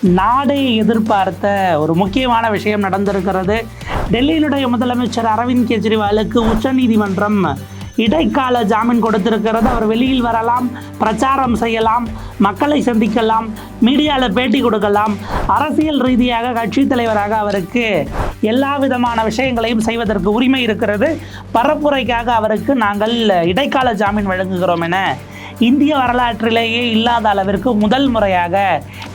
நாடே எதிர்பார்த்த ஒரு முக்கியமான விஷயம் நடந்திருக்கிறது. டெல்லியினுடைய முதலமைச்சர் அரவிந்த் கெஜ்ரிவாலுக்கு உச்சநீதிமன்றம் இடைக்கால ஜாமீன் கொடுத்திருக்கிறது. அவர் வெளியில் வரலாம் பிரச்சாரம் செய்யலாம் மக்களை சந்திக்கலாம் மீடியாவில் பேட்டி கொடுக்கலாம். அரசியல் ரீதியாக கட்சி தலைவராக அவருக்கு எல்லா விதமான விஷயங்களையும் செய்வதற்கு உரிமை இருக்கிறது. பரப்புரைக்காக அவருக்கு நாங்கள் இடைக்கால ஜாமீன் வழங்குகிறோம் என இந்திய வரலாற்றிலேயே இல்லாத அளவிற்கு முதல் முறையாக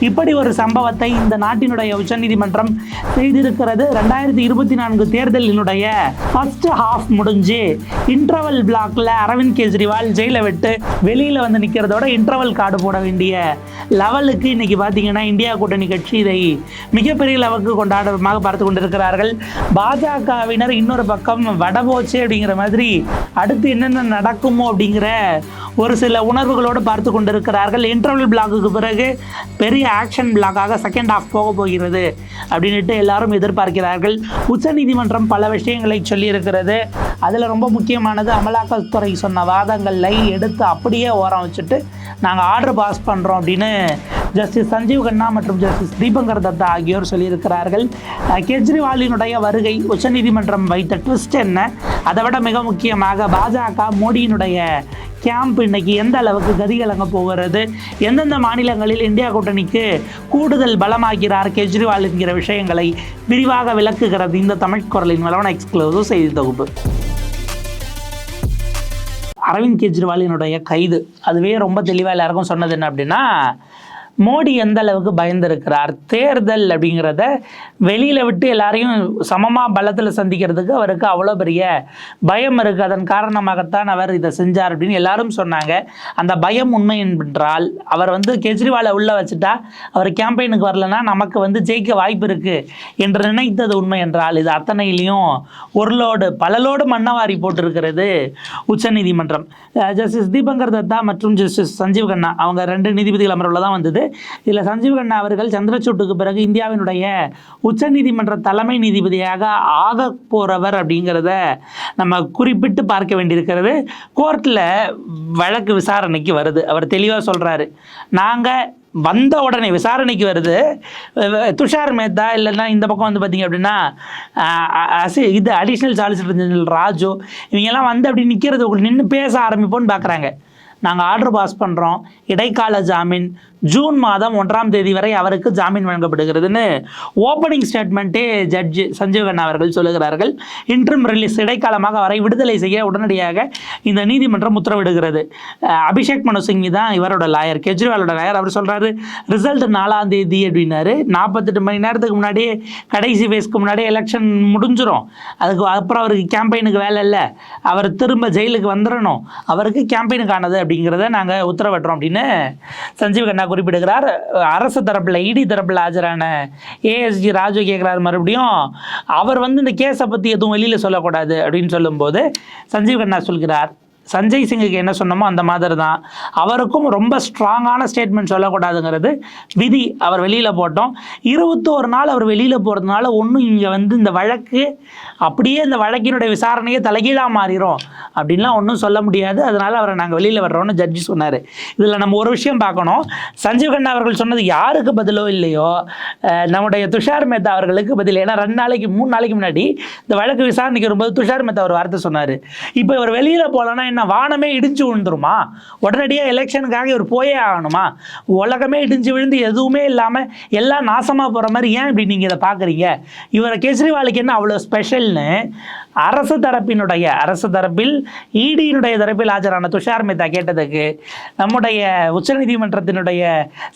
இப்படி ஒரு சம்பவத்தை இந்த நாட்டினுடைய உச்சநீதிமன்றம் செய்திருக்கிறது. ரெண்டாயிரத்தி இருபத்தி நான்கு தேர்தலினுடைய ஃபர்ஸ்ட் ஹாஃப் முடிஞ்சு இன்டர்வல் பிளாக்ல அரவிந்த் கெஜ்ரிவால் ஜெயிலை விட்டு வெளியில வந்து நிற்கிறதோட இன்டர்வல் கார்டு போட வேண்டிய லெவலுக்கு இன்னைக்கு பார்த்தீங்கன்னா இந்தியா கூட்டணி கட்சி இதை மிகப்பெரிய லெவலுக்கு கொண்டாடமாக பார்த்து கொண்டிருக்கிறார்கள். பாஜகவினர் இன்னொரு பக்கம் வடபோச்சு அப்படிங்கிற மாதிரி அடுத்து என்னென்ன நடக்குமோ அப்படிங்கிற ஒரு சில உணர்வுகளோடு பார்த்து கொண்டிருக்கிறார்கள். இன்டர்வல் பிளாக்குக்கு பிறகு பெரிய ஆக்ஷன் பிளாக்காக செகண்ட் ஆஃப் போக போகிறது அப்படின்ட்டு எல்லாரும் எதிர்பார்க்கிறார்கள். உச்சநீதிமன்றம் பல விஷயங்களை சொல்லியிருக்கிறது. அதில் ரொம்ப முக்கியமானது அமலாக்கத்துறை சொன்ன வாதங்களை எடுத்து அப்படியே ஓரம் வச்சுட்டு நாங்கள் ஆர்டர் பாஸ் பண்ணுறோம் அப்படின்னு ஜஸ்டிஸ் சஞ்சீவ் கண்ணா மற்றும் ஜஸ்டிஸ் தீபங்கர் தத்தா ஆகியோர் சொல்லியிருக்கிறார்கள். கெஜ்ரிவாலினுடைய வருகை உச்சநீதிமன்றம் வைத்த ட்விஸ்ட் என்ன? அதை விட மிக முக்கியமாக பாஜக மோடியினுடைய கேம்ப் இன்னைக்கு எந்த அளவுக்கு கதிகலங்க போகிறது? எந்தெந்த மாநிலங்களில் இந்தியா கூட்டணிக்கு கூடுதல் பலமாகிறார் கெஜ்ரிவால் என்கிற விஷயங்களை விரிவாக விளக்குகிறது இந்த தமிழ் குரலின் வளவன எக்ஸ்க்ளூசிவ் செய்தி தொகுப்பு. அரவிந்த் கெஜ்ரிவாலினுடைய கைது. அதுவே ரொம்ப தெளிவாக எல்லாருக்கும் சொன்னது என்ன அப்படின்னா மோடி எந்த அளவுக்கு பயந்திருக்கிறார்? தேர்தல் அப்படிங்கிறத வெளியில் விட்டு எல்லாரையும் சமமாக பலத்தில் சந்திக்கிறதுக்கு அவருக்கு அவ்வளோ பெரிய பயம் இருக்குது அதன் காரணமாகத்தான் அவர் இதை செஞ்சார் அப்படின்னு எல்லாரும் சொன்னாங்க. அந்த பயம் உண்மை என்றால் அவர் வந்து கெஜ்ரிவாலை உள்ளே வச்சுட்டா அவர் கேம்பெயினுக்கு வரலன்னா நமக்கு வந்து ஜெயிக்க வாய்ப்பு இருக்குது என்று நினைத்தது உண்மை என்றால் இது அத்தனையிலையும் ஒரு லோடு பல லோடு மண்ணவாரி போட்டிருக்கிறது உச்சநீதிமன்றம் ஜஸ்டிஸ் தீபங்கர் தத்தா மற்றும் ஜஸ்டிஸ் சஞ்சீவ் கண்ணா அவங்க ரெண்டு நீதிபதிகள் அமர்வில் தான் வந்தது. இதில் சஞ்சீவ் கண்ணா அவர்கள் சந்திரசூட்டுக்கு பிறகு இந்தியாவினுடைய உச்சநீதிமன்ற தலைமை நீதிபதியாக ஆக போகிறவர் அப்படிங்கிறத நம்ம குறிப்பிட்டு பார்க்க வேண்டியிருக்கிறது. கோர்ட்டில் வழக்கு விசாரணைக்கு வருது. அவர் தெளிவாக சொல்கிறாரு நாங்கள் வந்த உடனே விசாரணைக்கு வருது. துஷார் மேத்தா இல்லைன்னா இந்த பக்கம் வந்து பார்த்தீங்க அப்படின்னா அசி இது அடிஷ்னல் சாலிசிட்டர் ஜெனரல் ராஜு இவங்கெல்லாம் வந்து அப்படி நிற்கிறது நின்று பேச ஆரம்பிப்போன்னு பார்க்குறாங்க. நாங்கள் ஆர்டர் பாஸ் பண்ணுறோம் இடைக்கால ஜாமீன் ஜூன் மாதம் ஒன்றாம் தேதி வரை அவருக்கு ஜாமீன் வழங்கப்படுகிறதுன்னு ஓப்பனிங் ஸ்டேட்மெண்ட்டே ஜட்ஜ் சஞ்சீவ் கண்ணா அவர்கள் சொல்லுகிறார்கள். இன்றும் ரிலீஸ் இடைக்காலமாக அவரை விடுதலை செய்ய உடனடியாக இந்த நீதிமன்றம் உத்தரவிடுகிறது. அபிஷேக் மனு சிங் தான் இவரோட லாயர் கெஜ்ரிவாலோட லாயர் அவர் சொல்கிறாரு ரிசல்ட் நாலாம் தேதி அப்படின்னாரு. நாற்பத்தெட்டு மணி நேரத்துக்கு முன்னாடியே கடைசி ஃபேஸ்க்கு முன்னாடியே எலெக்ஷன் முடிஞ்சிரும். அதுக்கு அப்புறம் அவருக்கு கேம்பெயினுக்கு வேலை இல்லை. அவர் திரும்ப ஜெயிலுக்கு வந்துடணும் அவருக்கு கேம்பெயினுக்கானது அப்படிங்கிறத நாங்கள் உத்தரவிடுறோம் அப்படின்னு சஞ்சீவ் கண்ணா குறிப்பிடுகிறார். அரசு தரப்பில் இடி தரப்பில் ஆஜரான ஏஎஸ்ஜி ராஜு கேட்குறாரு மறுபடியும் அவர் வந்து இந்த கேஸை பற்றி எதுவும் வெளியில் சொல்லக்கூடாது அப்படின்னு சொல்லும்போது சஞ்சீவ் கண்ணா சொல்கிறார். சஞ்சய் சிங்குக்கு என்ன சொன்னமோ அந்த மாதிரி தான் அவருக்கும் ரொம்ப ஸ்ட்ராங்கான ஸ்டேட்மெண்ட் சொல்லக்கூடாதுங்கிறது விதி. அவர் வெளியில் போட்டோம். இருபத்தோரு நாள் அவர் வெளியில் போகிறதுனால ஒன்றும் இங்கே வந்து இந்த வழக்கு அப்படியே இந்த வழக்கினுடைய விசாரணையே தலைகீழாக மாறிடும் அப்படின்லாம் ஒன்றும் சொல்ல முடியாது. அதனால் அவரை நாங்கள் வெளியில் வர்றோம்னு ஜட்ஜி சொன்னார். இதில் நம்ம ஒரு விஷயம் பார்க்கணும். சஞ்சீவ் கண்ணா அவர்கள் சொன்னது யாருக்கு பதிலோ இல்லையோ? நம்முடைய துஷார் மேத்தா அவர்களுக்கு பதில். ஏன்னா ரெண்டு நாளைக்கு மூணு நாளைக்கு முன்னாடி இந்த வழக்கு விசாரணைக்கு வரும்போது துஷார் மேத்தா ஒரு வார்த்தை சொன்னார். இப்போ இவர் வெளியில் போகலன்னா என்ன வானமே இடிஞ்சு விழுந்துருமா? உடனடியாக எலெக்ஷனுக்காக இவர் போயே ஆகணுமா? உலகமே இடிஞ்சு விழுந்து எதுவுமே இல்லாமல் எல்லாம் நாசமாக போகிற மாதிரி ஏன் இப்படி நீங்கள் இதை பார்க்குறீங்க இவரை கெஜ்ரிவாலுக்கு என்ன அவ்வளோ ஸ்பெஷல்னு அரசு தரப்பினுடைய அரசு தரப்பில் இடியினுடைய தரப்பில் ஆஜரான துஷார் மேத்தா கேட்டதுக்கு நம்முடைய உச்சநீதிமன்றத்தினுடைய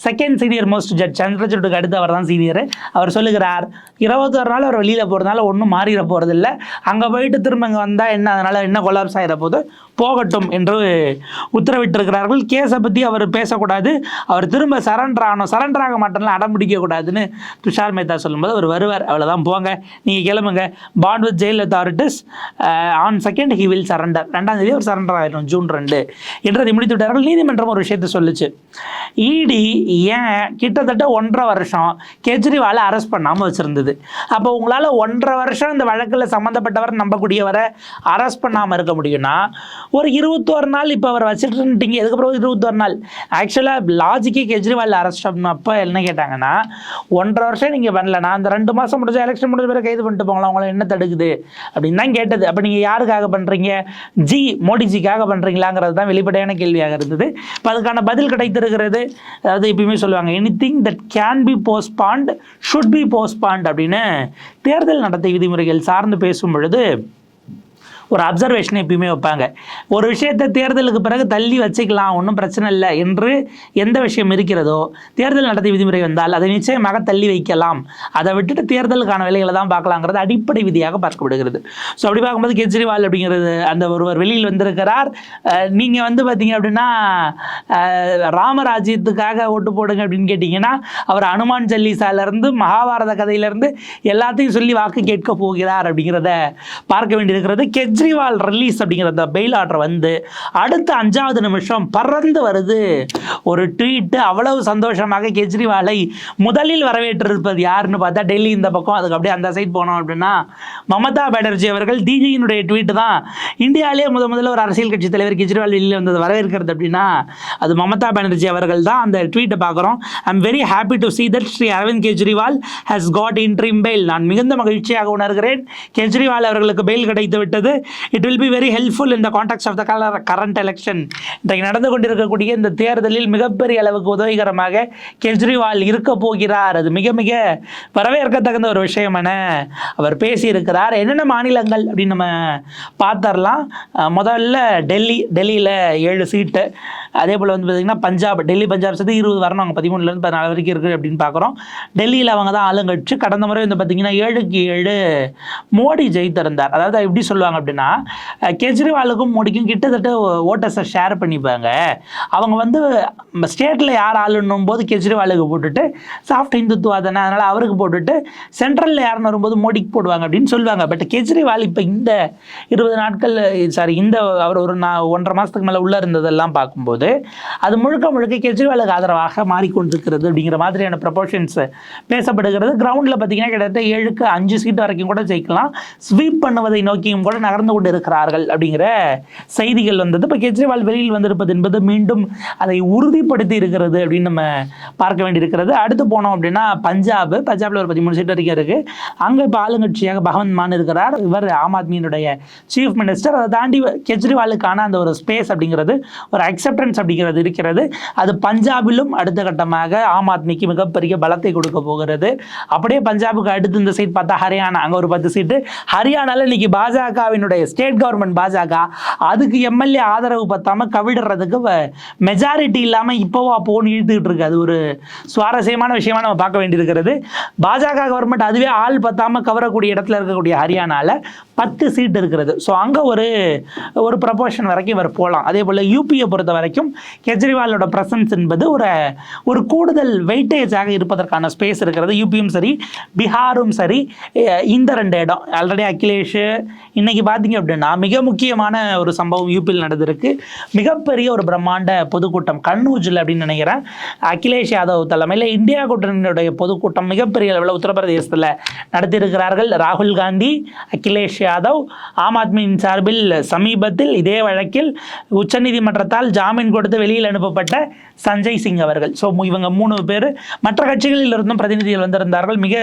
செகண்ட் சீனியர் மோஸ்ட் ஜட்ஜ் சந்திரசூட்டுக்கு அடுத்து அவர் தான் சீனியர் அவர் சொல்லுகிறார் இருபத்தொரு நாள் அவர் வெளியில் போகிறதுனால ஒன்றும் மாறிட போகிறதில்ல அங்கே போயிட்டு திரும்ப இங்கே வந்தால் என்ன அதனால் என்ன கொலாப்ஸ் ஆகிற போது போகட்டும் என்று உத்தரவிட்டிருக்கிறார்கள். கேஸை பற்றி அவர் பேசக்கூடாது. அவர் திரும்ப சரண்டர் ஆகணும். சரண்டர் ஆக மாட்டேன்ல அடம் பிடிக்கக்கூடாதுன்னு துஷார் மேத்தா சொல்லும்போது அவர் வருவார். அவ்வளோதான் போங்க. நீங்கள் கிளம்புங்க. Bond with jail authorities on second he will surrender ரெண்டாம் தேதி அவர் சரண்டர் ஆயிடும் ஜூன் ரெண்டு என்றதை முடித்து விட்டார்கள் நீதிமன்றம் ஒரு விஷயத்தை சொல்லுச்சு இடி ஏன் கிட்டத்தட்ட ஒன்றரை வருஷம் கெஜ்ரிவாலை அரெஸ்ட் பண்ணாமல் வச்சுருந்தது அப்போ உங்களால் ஒன்றரை வருஷம் இந்த வழக்கில் சம்மந்தப்பட்டவர் நம்பக்கூடியவரை அரெஸ்ட் பண்ணாமல் இருக்க முடியும்னா ஒரு இருபத்தோரு நாள் இப்போ அவர் வச்சுட்டுருந்துட்டீங்க இதுக்கப்புறம் இருபத்தோரு நாள் ஆக்சுவலாக லாஜிக்கே கெஜ்ரிவால் அரெஸ்ட் அப்போ என்ன கேட்டாங்கன்னா ஒன்றரை வருஷம் நீங்கள் பண்ணலன்னா அந்த ரெண்டு மாதம் முடிஞ்ச எலெக்ஷன் முடிஞ்ச பிறகு கைது பண்ணிட்டு போங்களா உங்களை என்ன தடுக்குது அப்படின்னு தான் கேட்டது? அப்போ நீங்கள் யாருக்காக பண்ணுறீங்க ஜி மோடிஜிக்காக பண்ணுறீங்களாங்கிறது தான் வெளிப்படையான கேள்வியாக இருந்தது. இப்போ அதுக்கான பதில் கிடைத்திருக்கிறது. அதாவது எப்பயுமே சொல்லுவாங்க anything that can be postponed should be postponed அப்படின்னு தேர்தல் நடத்தை விதிமுறைகள் சார்ந்து பேசும் பொழுது ஒரு அப்சர்வேஷன் எப்பயுமே வைப்பாங்க. ஒரு விஷயத்தை தேர்தலுக்கு பிறகு தள்ளி வச்சுக்கலாம் ஒன்றும் பிரச்சனை இல்லை என்று எந்த விஷயம் இருக்கிறதோ தேர்தல் நடத்தை விதிமுறை வந்தால் அதை நிச்சயமாக தள்ளி வைக்கலாம். அதை விட்டுட்டு தேர்தலுக்கான வேலைகளை தான் பார்க்கலாங்கிறது அடிப்படை விதியாக பார்க்கப்படுகிறது. ஸோ அப்படி பார்க்கும்போது கெஜ்ரிவால் அப்படிங்கிறது அந்த ஒருவர் வெளியில் வந்திருக்கிறார். நீங்கள் வந்து பார்த்தீங்க அப்படின்னா ராமராஜ்யத்துக்காக ஓட்டு போடுங்க அப்படின்னு கேட்டிங்கன்னா அவர் அனுமான் சல்லீசாலேருந்து மகாபாரத கதையிலேருந்து எல்லாத்தையும் சொல்லி வாக்கு கேட்க போகிறார் அப்படிங்கிறத பார்க்க வேண்டியிருக்கிறது. கெஜ்ரிவால் ரிலீஸ் அப்படிங்கிற அந்த பெயில் ஆர்டர் வந்து அடுத்த அஞ்சாவது நிமிஷம் பறந்து வருது. ஒரு ட்வீட்டு அவ்வளவு சந்தோஷமாக கெஜ்ரிவாலை முதலில் வரவேற்றிருப்பது யாருன்னு பார்த்தா டெல்லி இந்த பக்கம். அதுக்கு அப்படியே அந்த சைட் போனோம் அப்படின்னா மமதா பானர்ஜி அவர்கள் டிஜியினுடைய ட்வீட்டு தான். இந்தியாவிலே முத முதல்ல ஒரு அரசியல் கட்சி தலைவர் கெஜ்ரிவால் வெளியில் வந்தது வரவேற்கிறது அப்படின்னா அது மமதா பானர்ஜி அவர்கள் தான் அந்த ட்வீட்டை பார்க்குறோம். I am very happy to see that Shri Arvind Kejriwal has got interim bail நான் மிகுந்த மகிழ்ச்சியாக உணர்கிறேன். கெஜ்ரிவால் அவர்களுக்கு பெயில் கிடைத்து விட்டது it will be very helpful இந்த context of the colour current election இன்றைக்கு நடந்து கொண்டிருக்கக்கூடிய இந்த தேர்தலில் மிகப்பெரிய அளவுக்கு உதவிகரமாக கெஜ்ரிவால் இருக்க போகிறார். அது மிக மிக வரவேற்கத்தகுந்த ஒரு விஷயம் என அவர் பேசியிருக்கிறார். என்னென்ன மாநிலங்கள் அப்படின்னு நம்ம பார்த்தரலாம் முதல்ல டெல்லி டெல்லியில் ஏழு சீட்டு அதே போல் வந்து பார்த்திங்கன்னா பஞ்சாப் டெல்லி பஞ்சாப் சேர்த்து இருபது வரணும். அவங்க பதிமூணுலேருந்து பதினாலு வரைக்கும் இருக்குது அப்படின்னு பார்க்குறோம் டெல்லியில் அவங்க தான் ஆளுங்கட்சி. கடந்த முறை வந்து பார்த்திங்கன்னா ஏழுக்கு ஏழு மோடி ஜெயித்திருந்தார். அதாவது எப்படி சொல்லுவாங்க அப்படின்னா கெஜ்ரிவாலுக்கும் மோடிக்கும் கிட்டத்தட்ட ஓட்டர்ஸை ஷேர் பண்ணிப்பாங்க. அவங்க வந்து ஸ்டேட்டில் யார் ஆளுன்னும் போது கெஜ்ரிவாலுக்கு போட்டுட்டு சாஃப்ட் இந்துத்துவா தானே அதனால் அவருக்கு போட்டுட்டு சென்ட்ரலில் யாருன்னு வரும்போது மோடிக்கு போடுவாங்க அப்படின்னு சொல்லுவாங்க. பட் கெஜ்ரிவால் இப்போ இந்த இருபது நாட்கள் சாரி இந்த அவர் ஒரு நான் ஒன்றரை மாதத்துக்கு மேலே உள்ளே இருந்ததெல்லாம் பார்க்கும்போது போது. அது முழுக்க முழுக்க கெஜ்ரிவாலுக்கு ஆதரவாக மாறிக்கொண்டிருக்கிறது அப்படிங்கிற மாதிரியான ப்ரப்போர்ஷன்ஸ் பேசப்படுகிறது. கிரவுண்டில் பார்த்தீங்கன்னா கிட்டத்தட்ட ஏழுக்கு அஞ்சு சீட்டு வரைக்கும் கூட ஜெயிக்கலாம். ஸ்வீப் பண்ணுவதை நோக்கியும் கூட நகர்ந்து கொண்டு இருக்கிறார்கள் அப்படிங்கிற செய்திகள் வந்தது. இப்போ கெஜ்ரிவால் வெளியில் வந்திருப்பது என்பது மீண்டும் அதை உறுதிப்படுத்தி இருக்கிறது அப்படின்னு நம்ம பார்க்க வேண்டியிருக்கிறது. அடுத்து போனோம் அப்படின்னா பஞ்சாப். பஞ்சாபில் ஒரு பதிமூணு சீட் வரைக்கும் இருக்குது அங்கே இப்போ ஆளுங்கட்சியாக பகவந்த் மான் இருக்கிறார். இவர் ஆம் ஆத்மியினுடைய சீஃப் மினிஸ்டர் அதை தாண்டி கெஜ்ரிவாலுக்கான அந்த ஒரு ஸ்பேஸ் அப்படிங்கிறது ஒரு அக்செப்டன்ஸ் அப்படிங்கிறது இருக்கிறது. அது பஞ்சாபிலும் அடுத்த கட்டமாக ஆம் ஆத்மிக்கு மிகப்பெரிய பலத்தை கொடுக்க போகிறது. அப்படியே பஞ்சாபுக்கு அடுத்து இந்த சீட் பார்த்தா ஹரியானா. அங்கே ஒரு பத்து சீட்டு ஹரியானாவில் இன்னைக்கு பாஜகவினுடைய ஸ்டேட் கவர்மெண்ட் பாஜக அதுக்கு எம்எல்ஏ ஆதரவு பத்தாமல் கவிடுறதுக்கு மெஜாரிட்டி இல்லாமல் இப்போவோ அப்போன்னு இழுத்துக்கிட்டு இருக்கு. அது ஒரு சுவாரஸ்யமான விஷயமா நம்ம பார்க்க வேண்டியிருக்கிறது. பாஜக கவர்மெண்ட் அதுவே ஆள் பத்தாம கவரக்கூடிய இடத்துல இருக்கக்கூடிய ஹரியானாவில் பத்து சீட் இருக்கிறது. ஸோ அங்கே ஒரு ஒரு ப்ரப்போர்ஷன் வரைக்கும் இவர் போகலாம். அதே போல் யூபியை பொறுத்த வரைக்கும் கெஜ்ரிவாலோட ப்ரெசன்ஸ் என்பது ஒரு ஒரு கூடுதல் வெயிட்டேஜாக இருப்பதற்கான ஸ்பேஸ் இருக்கிறது. யூபியும் சரி பீகாரும் சரி இந்த ரெண்டு இடம். ஆல்ரெடி அகிலேஷ் இன்றைக்கி பார்த்தீங்க அப்படின்னா மிக முக்கியமான ஒரு சம்பவம் யூபியில் நடந்திருக்கு. மிகப்பெரிய ஒரு பிரம்மாண்ட பொதுக்கூட்டம். கண்ணூஜில் அப்படின்னு நினைக்கிறேன் அகிலேஷ் யாதவ் தலைமையில் இந்தியா கூட்டணியினுடைய பொதுக்கூட்டம் மிகப்பெரிய அளவில் உத்தரப்பிரதேசத்தில் நடத்தியிருக்கிறார்கள். ராகுல் காந்தி அகிலேஷ் யாதவ் ஆம் ஆத்மியின் சார்பில் சமீபத்தில் இதே வழக்கில் உச்சநீதிமன்றத்தால் ஜாமீன் கொடுத்து வெளியில் அனுப்பப்பட்ட சஞ்சய் சிங் அவர்கள். ஸோ இவங்க மூணு பேர் மற்ற கட்சிகளில் இருந்தும் பிரதிநிதிகள் வந்திருந்தார்கள். மிக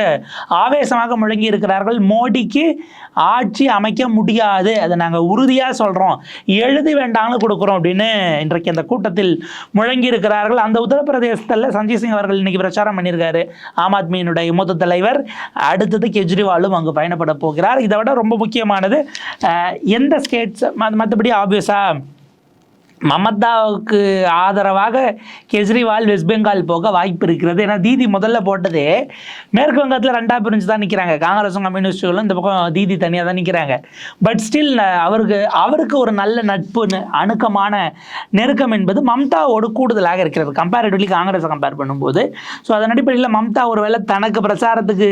ஆவேசமாக முழங்கி இருக்கிறார்கள். மோடிக்கு ஆட்சி அமைக்க முடியாது. அதை நாங்கள் உறுதியாக சொல்கிறோம் எழுதி வேண்டாம்னு கொடுக்குறோம் அப்படின்னு இன்றைக்கு அந்த கூட்டத்தில் முழங்கி இருக்கிறார்கள். அந்த உத்தரப்பிரதேசத்தில் சஞ்சய் சிங் அவர்கள் இன்னைக்கு பிரச்சாரம் பண்ணியிருக்காரு. ஆம் ஆத்மியினுடைய மூத்த தலைவர். அடுத்தது கெஜ்ரிவாலும் அங்கு பயணப்பட போகிறார். இதை விட ரொம்ப முக்கியமானது எந்த ஸ்டேட்ஸ் மற்றபடி ஆப்வியஸாக மமதாவுக்கு ஆதரவாக கெஜ்ரிவால் வெஸ்ட் பெங்கால் போக வாய்ப்பு இருக்கிறது. ஏன்னா தீதி முதல்ல போட்டதே மேற்கு வங்கத்தில் ரெண்டாக பிரிஞ்சு தான் நிற்கிறாங்க காங்கிரஸும் கம்யூனிஸ்டுகளும் இந்த பக்கம் தீதி தனியாக தான் நிற்கிறாங்க பட் ஸ்டில் அவருக்கு அவருக்கு ஒரு நல்ல நட்பு அணுக்கமான நெருக்கம் என்பது மம்தாவோடு கூடுதலாக இருக்கிறது. கம்பேரிட்டிவ்லி காங்கிரஸை கம்பேர் பண்ணும்போது. ஸோ அதன் அடிப்படையில் மம்தா ஒருவேளை தனக்கு பிரச்சாரத்துக்கு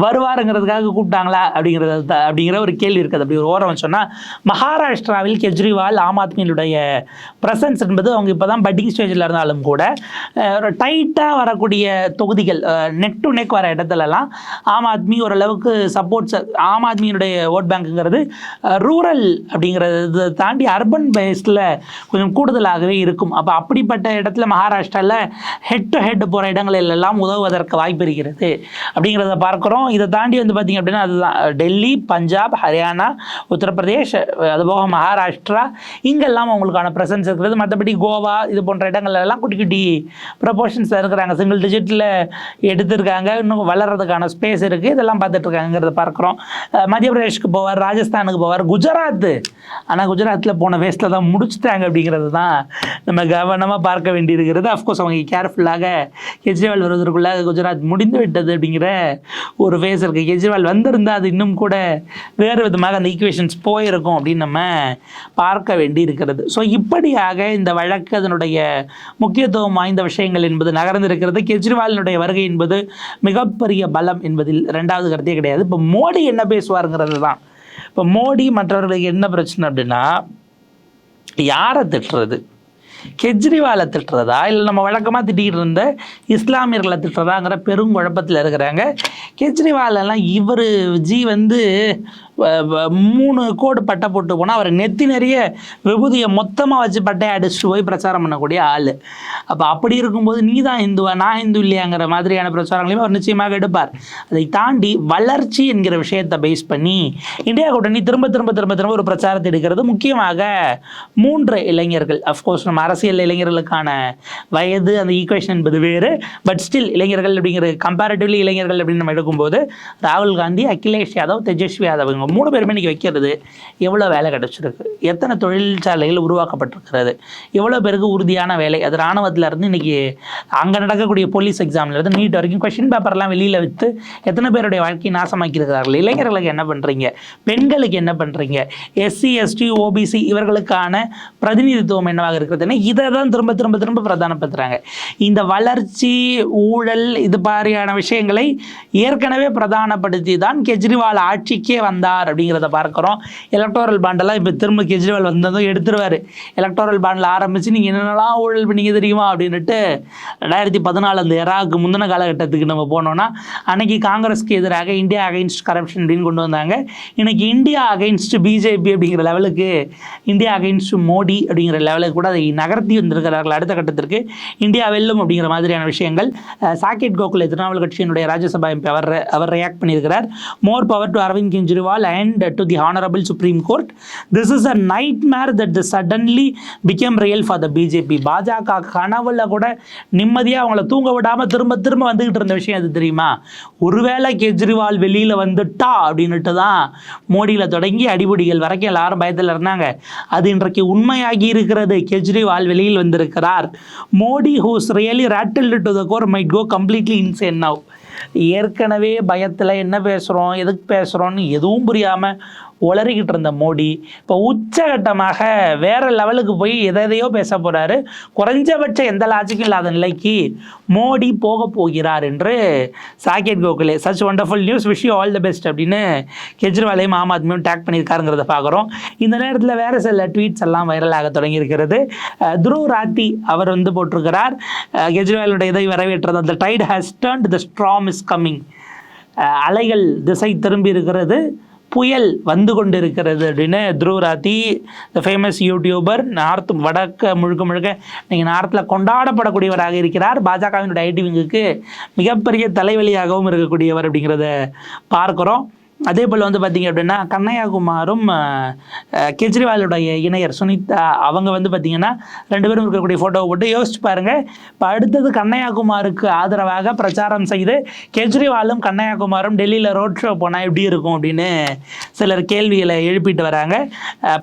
வருவாருங்கிறதுக்காக கூப்பிட்டாங்களா அப்படிங்கிறது த- அப்படிங்கிற ஒரு கேள்வி இருக்குது. அப்படி ஒரு ஓரம் சொன்னால் மகாராஷ்டிராவில் கெஜ்ரிவால் ஆம் ஆத்மியினுடைய ப்ரெசன்ஸ் என்பது அவங்க இப்போ தான் பட்டிங் ஸ்டேஜில் இருந்தாலும் கூட ஒரு டைட்டாக வரக்கூடிய தொகுதிகள் நெக் டு நெக் வர இடத்துலலாம் ஆம் ஆத்மி ஓரளவுக்கு சப்போர்ட்ஸ் ஆம் ஆத்மியினுடைய ஓட் பேங்க்குங்கிறது ரூரல் அப்படிங்கிறத தாண்டி அர்பன் பேஸில் கொஞ்சம் கூடுதலாகவே இருக்கும். அப்போ அப்படிப்பட்ட இடத்துல மகாராஷ்டிராவில் ஹெட் டு ஹெட் போகிற இடங்களில் எல்லாம் உதவுவதற்கு வாய்ப்பு இருக்கிறது அப்படிங்கிறத பார்க்குறோம். இதை தாண்டி வந்து பார்த்திங்க அப்படின்னா அதுதான் டெல்லி பஞ்சாப் ஹரியானா உத்தரப்பிரதேஷ் அதுபோக மகாராஷ்டிரா இங்கெல்லாம் அவங்களுக்கான ப்ரெசன்ஸ் இருக்கிறது மற்றபடி கோவா இது போன்ற இடங்கள்ல எல்லாம் குட்டி குட்டி ப்ரப்போர்ஷன்ஸில் இருக்கிறாங்க சிங்கிள் டிஜிட்டில் எடுத்திருக்காங்க. இன்னும் வளர்கிறதுக்கான ஸ்பேஸ் இருக்குது இதெல்லாம் பார்த்துட்ருக்காங்கிறத பார்க்குறோம். மத்திய பிரதேஷ்க்கு போவார் ராஜஸ்தானுக்கு போவார். குஜராத். ஆனால் குஜராத்தில் போன வேஸ்ட்டில் தான் முடிச்சுட்டாங்க அப்படிங்கிறது தான் நம்ம கவனமாக பார்க்க வேண்டியிருக்கிறது. அஃப்கோர்ஸ் அவங்க கேர்ஃபுல்லாக கெஜ்ரிவால் வருவதற்குள்ள குஜராத் முடிந்து விட்டது அப்படிங்கிற ஒரு ஃபேஸ் இருக்குது கெஜ்ரிவால் வந்திருந்தால் அது இன்னும் கூட வேறு விதமாக அந்த ஈக்குவேஷன்ஸ் போயிருக்கும் அப்படின்னு நம்ம பார்க்க வேண்டி இருக்கிறது ஸோ இப்போ இப்படியாக இந்த வழக்கு அதனுடைய முக்கியத்துவம் வாய்ந்த விஷயங்கள் என்பது நகர்ந்திருக்கிறது. கெஜ்ரிவாலினுடைய வருகை என்பது மிகப்பெரிய பலம் என்பதில் ரெண்டாவது கருத்தே கிடையாது. இப்போ மோடி என்ன பேசுவாருங்கிறது தான். இப்போ மோடி மற்றவர்களுக்கு என்ன பிரச்சனை அப்படின்னா யாரை திட்டுறது? கெஜ்ரிவாலை திட்டுறதா? இல்லை நம்ம வழக்கமாக திட்டிகிட்டு இருந்த இஸ்லாமியர்களை திட்டுறதாங்கிற பெரும் குழப்பத்தில் இருக்கிறாங்க. கெஜ்ரிவாலெல்லாம் இவர் ஜி வந்து மூணு கோடு பட்டை போட்டு போனால் அவர் நெத்தி நிறைய விபூதியை மொத்தமாக வச்சு பட்டையை அடிச்சுட்டு போய் பிரச்சாரம் பண்ணக்கூடிய ஆள். அப்போ அப்படி இருக்கும்போது நீ தான் இந்துவா நான் இந்து இல்லையாங்கிற மாதிரியான பிரச்சாரங்களையும் அவர் நிச்சயமாக எடுப்பார். அதை தாண்டி வளர்ச்சி என்கிற விஷயத்தை பேஸ் பண்ணி இந்தியா கூட்டணி திரும்ப திரும்ப திரும்ப திரும்ப ஒரு பிரச்சாரத்தை எடுக்கிறது. முக்கியமாக மூன்று இளைஞர்கள். அஃப்கோர்ஸ் நம்ம அரசியல் இளைஞர்களுக்கான வயது அந்த ஈக்குவேஷன் என்பது வேறு. பட் ஸ்டில் இளைஞர்கள் அப்படிங்கிற கம்பேரிட்டிவ்லி இளைஞர்கள் அப்படின்னு நம்ம எடுக்கும்போது ராகுல் காந்தி அகிலேஷ் யாதவ் தேஜஸ்வி யாதவ் மூணு பேருமே இன்றைக்கி வைக்கிறது எவ்வளோ வேலை கிடச்சிருக்கு? எத்தனை தொழிற்சாலைகள் உருவாக்கப்பட்டிருக்கிறது? எவ்வளோ பேருக்கு உறுதியான வேலை? அது ராணுவத்தில் இருந்து இன்றைக்கி அங்கே நடக்கக்கூடிய போலீஸ் எக்ஸாம்லேருந்து நீட் வரைக்கும் கொஷின் பேப்பர்லாம் வெளியில் விற்று எத்தனை பேருடைய வாழ்க்கையை நாசமாக்கியிருக்கிறார்கள்? இளைஞர்களுக்கு என்ன பண்ணுறீங்க பெண்களுக்கு என்ன பண்ணுறீங்க எஸ்சி எஸ்டி ஓபிசி இவர்களுக்கான பிரதிநிதித்துவம் என்னவாக இருக்கிறதுன்னு இதை தான் திரும்ப திரும்ப திரும்ப பிரதானப்படுத்துகிறாங்க இந்த வளர்ச்சி ஊழல் இது மாதிரியான விஷயங்களை ஏற்கனவே பிரதானப்படுத்தி தான் கெஜ்ரிவால் ஆட்சிக்கே வந்தார். அப்படிங்கிறத பார்க்குறோம். எலக்டோரல் பாண்டெல்லாம் இப்போ திரும்ப கெஜ்ரிவால் வந்ததும் எடுத்துருவார். எலக்டோரல் பாண்டில் ஆரம்பித்து நீங்கள் என்னென்னலாம் ஊழல் பண்ணிக்க தெரியுமா அப்படின்ட்டு ரெண்டாயிரத்தி பதினாலு அந்த எராவுக்கு முந்தின காலகட்டத்துக்கு நம்ம போனோம்னா அன்னைக்கு காங்கிரஸ்க்கு எதிராக இந்தியா அகைன்ஸ்ட் கரப்ஷன் அப்படின்னு கொண்டு வந்தாங்க. இன்னைக்கு இந்தியா அகைன்ஸ்ட் பிஜேபி அப்படிங்கிற லெவலுக்கு இந்தியா அகைன்ஸ்ட் மோடி அப்படிங்கிற லெவலுக்கு கூட அதை நகர்த்தி வந்திருக்கிறார்கள். அடுத்த கட்டத்திற்கு இந்தியா வெல்லும் அப்படிங்கிற மாதிரியான விஷயங்கள் சாக்கெட் கோகுலே திருநாவல் கட்சியினுடைய ராஜ்யசபா எம்பி அவர் அவர் ரியாக்ட் பண்ணியிருக்கிறார். More power to Arvind Kejriwal and to the Honorable supreme court this is a nightmare that suddenly became real for the BJP பாஜக கனவுல கூட நிம்மதியாக அவங்கள தூங்க விடாமல் திரும்ப திரும்ப வந்துகிட்டு இருந்த விஷயம் அது தெரியுமா? ஒருவேளை கெஜ்ரிவால் வெளியில் வந்துட்டா அப்படின்னுட்டு தான் மோடியில் தொடங்கி அடிபடிகள் வரைக்கும் எல்லாரும் பயத்தில் இருந்தாங்க. அது இன்றைக்கு உண்மையாகி இருக்கிறது. கெஜ்ரிவால் வெளியில் வந்திருக்கிறார். Modi who's really rattled to the core might go completely insane now ஏற்கனவே பயத்தில் என்ன பேசுகிறோம் எதுக்கு பேசுகிறோன்னு எதுவும் புரியாமல் உளறிக்கிட்டு இருந்த மோடி இப்போ உச்சகட்டமாக வேற லெவலுக்கு போய் எதை எதையோ பேச போகிறாரு குறைஞ்சபட்ச எந்த லாஜிக்கும் இல்லாத நிலைக்கு மோடி போக போகிறார் என்று Saket Gokhale such wonderful news wish you all the best அப்படின்னு கெஜ்ரிவாலையும் ஆம் ஆத்மியும் டேக் பண்ணியிருக்காருங்கிறத பார்க்குறோம் இந்த நேரத்தில் வேறு சில ட்வீட்ஸ் எல்லாம் வைரலாக தொடங்கியிருக்கிறது. துருவ் ராத்தி அவர் வந்து போட்டிருக்கிறார். கெஜ்ரிவாலுடைய இதை வரவேற்றது. அந்த tide has turned the storm is coming அலைகள் திசை திரும்பி இருக்கிறது. புயல் வந்து கொண்டிருக்கிறது அப்படின்னு Dhruv Rathee the famous YouTuber north வடக்க முழுக்க முழுக்க நீங்கள் நார்த்தில் கொண்டாடப்படக்கூடியவராக இருக்கிறார். பாஜகவினுடைய ஐடி விங்குக்கு மிகப்பெரிய தலைவலியாகவும் இருக்கக்கூடியவர் அப்படிங்கிறத பார்க்குறோம். அதே போல் வந்து பார்த்திங்க அப்படின்னா கண்ணையாகுமாரும் கெஜ்ரிவாலுடைய இணையர் சுனிதா அவங்க வந்து பார்த்திங்கன்னா ரெண்டு பேரும் இருக்கக்கூடிய ஃபோட்டோவை போட்டு யோசிச்சு பாருங்கள் இப்போ அடுத்தது கண்ணையாகுமாருக்கு ஆதரவாக பிரச்சாரம் செய்து கெஜ்ரிவாலும் கண்ணையாகுமாரும் டெல்லியில் ரோட் ஷோ போனால் எப்படி இருக்கும் அப்படின்னு சிலர் கேள்விகளை எழுப்பிட்டு வராங்க.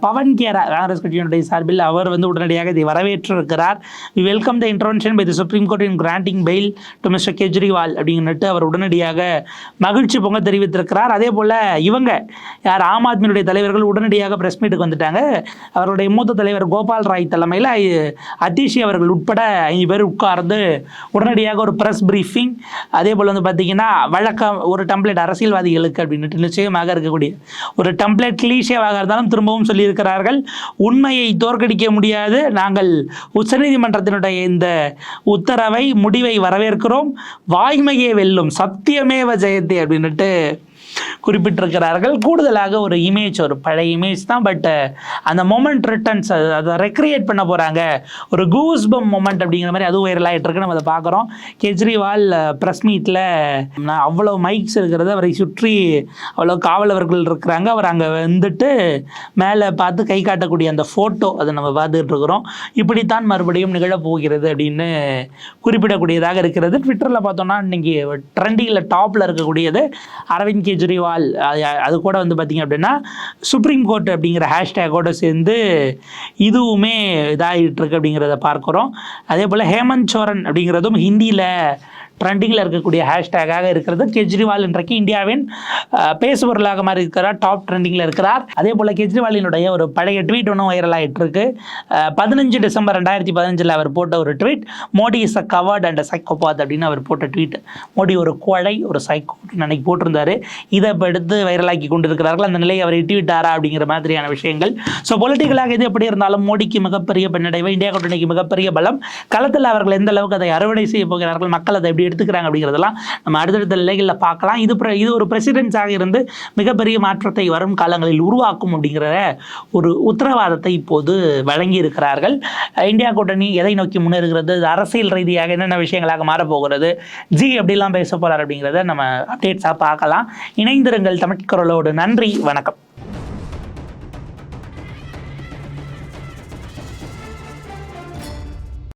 பவன் கேரா காங்கிரஸ் கட்சியினுடைய சார்பில் அவர் வந்து உடனடியாக இதை வரவேற்றிருக்கிறார். We welcome the intervention by the supreme court in granting bail to mister Kejriwal அப்படின்னுட்டு அவர் உடனடியாக மகிழ்ச்சி பொங்க தெரிவித்திருக்கிறார். அதே போல் இவங்க யார் ஆம் ஆத்மியினுடைய தலைவர்கள் உடனடியாக பிரஸ் மீட்டுக்கு வந்துட்டாங்க. அவருடைய மூத்த தலைவர் கோபால் ராய் தலைமையில் அதிஷி அவர்கள் உட்பட ஐந்து பேர் உட்கார்ந்து உடனடியாக ஒரு ப்ரெஸ் ப்ரீஃபிங் அதே போல் வந்து பார்த்தீங்கன்னா வழக்கம் ஒரு டம்ப்ளேட் அரசியல்வாதிகளுக்கு அப்படின்ட்டு நிச்சயமாக இருக்கக்கூடிய ஒரு டம்ப்ளேட் கிளீஷேவாக இருந்தாலும் திரும்பவும் சொல்லியிருக்கிறார்கள். உண்மையை தோற்கடிக்க முடியாது. நாங்கள் உச்சநீதிமன்றத்தினுடைய இந்த உத்தரவை முடிவை வரவேற்கிறோம். வாய்மையே வெல்லும் சத்தியமேவ ஜெயந்தி அப்படின்னுட்டு குறிப்பிட்டிருக்கிறார்கள். கூடுதலாக ஒரு இமேஜ் ஒரு பழைய இமேஜ் தான். பட் அந்த மொமெண்ட் ரிட்டர்ன்ஸ் அதை ரெக்ரியேட் பண்ண போகிறாங்க ஒரு கூஸ் பம் மொமெண்ட் அப்படிங்கிற மாதிரி அதுவும் வைரல் ஆகிட்டு இருக்கு நம்ம அதை பார்க்குறோம். கெஜ்ரிவால் ப்ரெஸ் மீட்டில் அவ்வளோ மைக்ஸ் இருக்கிறது. அவரை சுற்றி அவ்வளோ காவலர்கள் இருக்கிறாங்க. அவர் அங்கே வந்துட்டு மேலே பார்த்து கை காட்டக்கூடிய அந்த ஃபோட்டோ அதை நம்ம பார்த்துட்டு இருக்கிறோம் இப்படித்தான் மறுபடியும் நிகழப் போகிறது அப்படின்னு குறிப்பிடக்கூடியதாக இருக்கிறது. ட்விட்டரில் பார்த்தோம்னா இன்னைக்கு ட்ரெண்டிங்கில் டாப்பில் இருக்கக்கூடியது அரவிந்த் கெஜ்ரிவால் அது அது கூட வந்து பார்த்திங்க அப்படின்னா சுப்ரீம் கோர்ட் அப்படிங்கிற ஹேஷ்டேக்கோடு சேர்ந்து இதுவுமே இதாகிட்டு இருக்கு அப்படிங்கிறத பார்க்குறோம். அதே போல் ஹேமந்த் சோரன் அப்படிங்கிறதும் ஹிந்தியில் ட்ரெண்டிங்கில் இருக்கக்கூடிய ஹேஷ்டேக்காக இருக்கிறது. கெஜ்ரிவால் இன்றைக்கு இந்தியாவின் பேசுபொருளாக மாதிரி இருக்கிறார் டாப் ட்ரெண்டிங்கில் இருக்கிறார். அதே போல் கெஜ்ரிவாலினுடைய ஒரு பழைய ட்வீட் ஒன்றும் வைரல் ஆகிட்டு இருக்கு பதினஞ்சு டிசம்பர் ரெண்டாயிரத்தி பதினஞ்சில் அவர் போட்ட ஒரு tweet Modi is a coward and psychopath அப்படின்னு அவர் போட்ட ட்வீட் மோடி ஒரு கொலை ஒரு சைக்கோ அப்படின்னு அன்னைக்கு போட்டிருந்தாரு. இதை இப்போ எடுத்து வைரலாக்கி கொண்டிருக்கிறார்கள். அந்த நிலையை அவர் எட்டிவிட்டாரா அப்படிங்கிற மாதிரியான விஷயங்கள். ஸோ பொலிட்டிக்கலாக எது எப்படி இருந்தாலும் மோடிக்கு மிகப்பெரிய பின்னடைவு இந்தியா கூட்டணிக்கு மிகப்பெரிய பலம். களத்தில் அவர்கள் எந்த அளவுக்கு அதை அறுவடை செய்ய போகிறார்கள் மக்கள் அதை எப்படி எடுத்துக்கிறாங்க அப்படிங்கிறதெல்லாம் நம்ம அடுத்தடுத்த நிலைகளில் பார்க்கலாம். இது இது ஒரு பிரசிடென்ட்ஸாக இருந்து மிகப்பெரிய மாற்றத்தை வரும் காலங்களில் உருவாக்கும் அப்படிங்கிற ஒரு உத்தரவாதத்தை இப்போது வழங்கி இருக்கிறார்கள் இந்தியா கூட்டணி எதை நோக்கி முன்னேறுகிறது? அரசியல் ரீதியாக என்னென்ன விஷயங்களாக மாறப்போகிறது? ஜி எப்படிலாம் பேச போகிறார் அப்படிங்கிறத நம்ம அப்டேட்ஸாக பார்க்கலாம். இணைந்திருங்கள் தமிழ் குரலோடு. நன்றி. வணக்கம்.